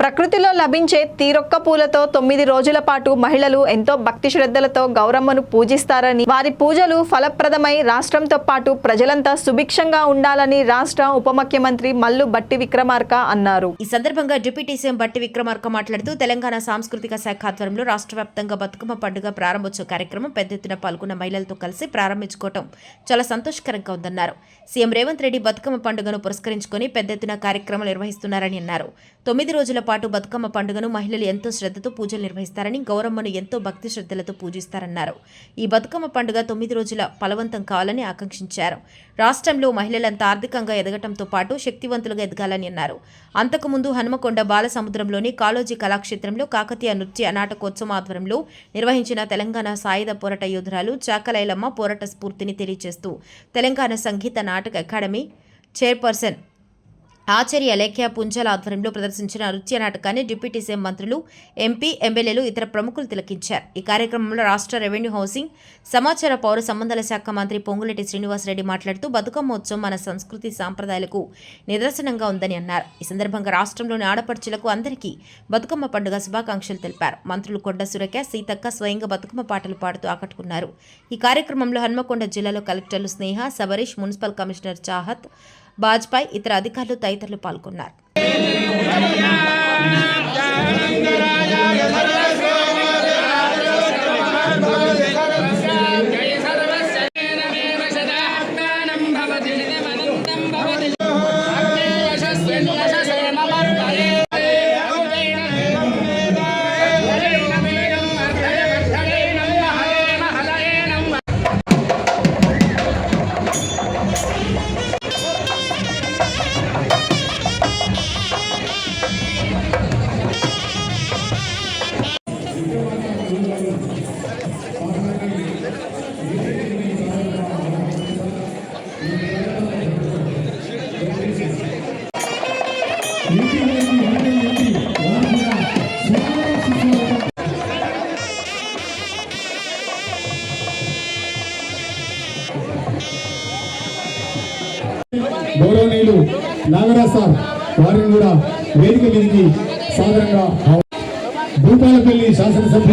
ప్రకృతిలో లభించే తీరొక్క పూలతో తొమ్మిది రోజుల పాటు మహిళలు ఎంతో భక్తి శ్రద్ధలతో గౌరమ్మను పూజిస్తారని వారి పూజలు ఫలప్రదమై రాష్ట్రంతో పాటు ప్రజలంతా సుభిక్షంగా ఉండాలని రాష్ట్ర ఉప ముఖ్యమంత్రి మల్లు బట్టి విక్రమార్క అన్నారు. ఈ సందర్భంగా డిప్యూటీ సీఎం బట్టి విక్రమార్క మాట్లాడుతూ తెలంగాణ సాంస్కృతిక శాఖ ఆధ్వర్యంలో రాష్ట్ర వ్యాప్తంగా బతుకమ్మ పండుగ ప్రారంభోత్సవ కార్యక్రమం పెద్ద ఎత్తున పాల్గొన్న మహిళలతో కలిసి ప్రారంభించుకోవటం చాలా సంతోషకరంగా ఉందన్నారు. సీఎం రేవంత్ రెడ్డి బతుకమ్మ పండుగను పురస్కరించుకొని పెద్ద ఎత్తున కార్యక్రమాలు నిర్వహిస్తున్నారని అన్నారు. తొమ్మిది రోజుల పాటు బతుకమ్మ పండుగను మహిళలు ఎంతో శ్రద్ధతో పూజలు నిర్వహిస్తారని గౌరమ్మను ఎంతో భక్తి శ్రద్ధలతో పూజిస్తారన్నారు. ఈ బతుకమ్మ పండుగ తొమ్మిది రోజుల ఫలవంతం కావాలని ఆకాంక్షించారు. రాష్ట్రంలో మహిళలంతా ఆర్థికంగా ఎదగటంతో పాటు శక్తివంతులుగా ఎదగాలని అన్నారు. అంతకుముందు హనుమకొండ బాలసముద్రంలోని కాళోజీ కళాక్షేత్రంలో కాకతీయ నృత్య నాటకోత్సవం ఆధ్వర్యంలో నిర్వహించిన తెలంగాణ సాయుధ పోరాట యోధురాలు చాకలైలమ్మ పోరాట స్ఫూర్తిని తెలియజేస్తూ తెలంగాణ సంగీత నాటక అకాడమీ చైర్పర్సన్ ఆచార్య లేఖ్య పుంజల ఆధ్వర్యంలో ప్రదర్శించిన నృత్య నాటకాన్ని డిప్యూటీ సీఎం మంత్రులు ఎంపీ ఎమ్మెల్యేలు ఇతర ప్రముఖులు తిలకించారు. ఈ కార్యక్రమంలో రాష్ట్ర రెవెన్యూ హౌసింగ్ సమాచార పౌర సంబంధాల శాఖ మంత్రి పొంగులెట్టి శ్రీనివాసరెడ్డి మాట్లాడుతూ బతుకమ్మ ఉత్సవం మన సంస్కృతి సాంప్రదాయాలకు నిదర్శనంగా ఉందని అన్నారు. ఈ సందర్భంగా రాష్ట్రంలోని ఆడపడుచులకు అందరికీ బతుకమ్మ పండుగ శుభాకాంక్షలు తెలిపారు. మంత్రులు కొండ సురక సీతక్క స్వయంగా బతుకమ్మ పాటలు పాడుతూ ఆకట్టుకున్నారు. ఈ కార్యక్రమంలో హన్మకొండ జిల్లాలో కలెక్టర్లు స్నేహ సబరీష్ మున్సిపల్ కమిషనర్ చాహత్ బాజ్పాయ్ ఇతర అధికారులు తదితరులు పాల్గొన్నారు. గౌరవనీయులు నాగరాజ్ సార్ వారిని కూడా వేదిక మీదకి సాధారణంగా భూపాలపల్లి శాసనసభ్యులు